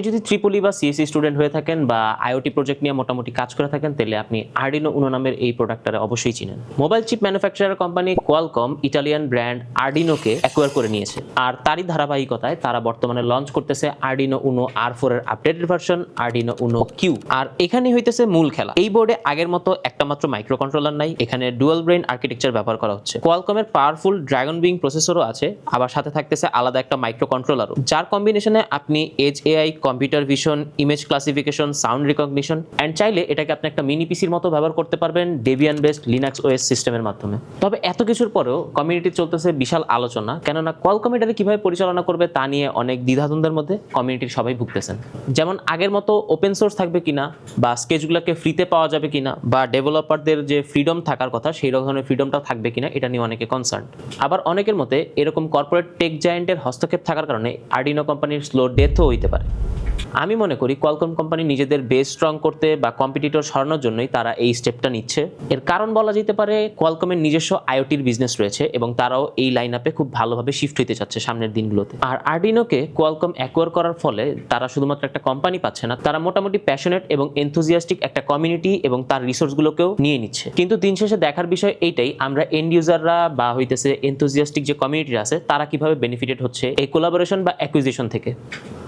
আপনি যদি ত্রিপলি বা সিএসসি স্টুডেন্ট হয়ে থাকেন বা আইওটি প্রজেক্ট নিয়ে মোটামুটি কাজ করে থাকেন, তাহলে আপনি আর্ডিনো উনো নামের এই প্রোডাক্টটা অবশ্যই চিনেন। Mobile chip manufacturer company Qualcomm Italian brand আর্ডিনোকে acquire করে নিয়েছে। আর তারই ধারাবাহিকতায় তারা বর্তমানে লঞ্চ করতেছে আর্ডিনো উনো আর ফোর এর updated version Arduino Uno Q আর এখানেই হইতেছে মূল খেলা। এই বোর্ডে আগের মতো একটা মাত্র মাইক্রো কন্ট্রোলার নাই, এখানে ডুয়াল ব্রেন আর্কিটেকচার ব্যবহার করা হচ্ছে। কোয়ালকমের পাওয়ারফুল ড্রাগন বিং প্রসেসরও আছে, আবার সাথে থাকতেছে আলাদা একটা মাইক্রো কন্ট্রোলারও যার কম্বিনেশনে আপনি edge AI computer vision image classification sound recognition and চাইলে এটাকে আপনি একটা মিনি পিসির মতো ব্যবহার করতে পারবেন ডেবিয়ান বেসড লিনাক্স ওএস সিস্টেমের মাধ্যমে। তবে এত কিছুর পরেও কমিউনিটি চলতেছে বিশাল আলোচনা, কেননা কোয়ালকম এটাকে কীভাবে পরিচালনা করবে তা নিয়ে অনেক দ্বিধাদ্বন্দ্বের মধ্যে কমিউনিটির সবাই ভুগতেছেন। যেমন আগের মতো ওপেন সোর্স থাকবে কিনা, বা স্কেচগুলোকে ফ্রিতে পাওয়া যাবে কিনা, বা ডেভেলপারদের যে ফ্রিডম থাকার কথা, সেই ধরনের ফ্রিডমটা থাকবে কিনা, এটা নিয়ে অনেকে কনসার্ন আবার অনেকের মতে এরকম কর্পোরেট টেক জায়েন্টের হস্তক্ষেপ থাকার কারণে আর্ডিনো কোম্পানির স্লো ডেথও হইতে পারে। আমি মনে করি কোয়ালকম কোম্পানি নিজেদের বেস স্ট্রং করতে বা কম্পিটিটর সরানোর জন্যই তারা এই স্টেপটা নিচ্ছে। এর কারণ বলা যেতে পারে, কোয়ালকমের নিজস্ব আইওটির বিজনেস রয়েছে এবং তারাও এই লাইন আপে খুব ভালোভাবে শিফট হইতে চাচ্ছে সামনের দিনগুলোতে। আর আর্ডিনোকে কোয়ালকম অ্যাকোয়ার করার ফলে তারা শুধুমাত্র একটা কোম্পানি পাচ্ছে না, তারা মোটামুটি প্যাশনেট এবং এনথুজিয়াস্টিক একটা কমিউনিটি এবং তার রিসোর্সগুলোকেও নিয়ে নিচ্ছে। কিন্তু দিন শেষে দেখার বিষয় এইটাই, আমরা এন্ড ইউজাররা বা হইতেছে এনথুজিয়াস্টিক যে কমিউনিটি আছে, তারা কীভাবে বেনিফিটেড হচ্ছে এই কোলাবোরেশন বা অ্যাকুইজিশন থেকে?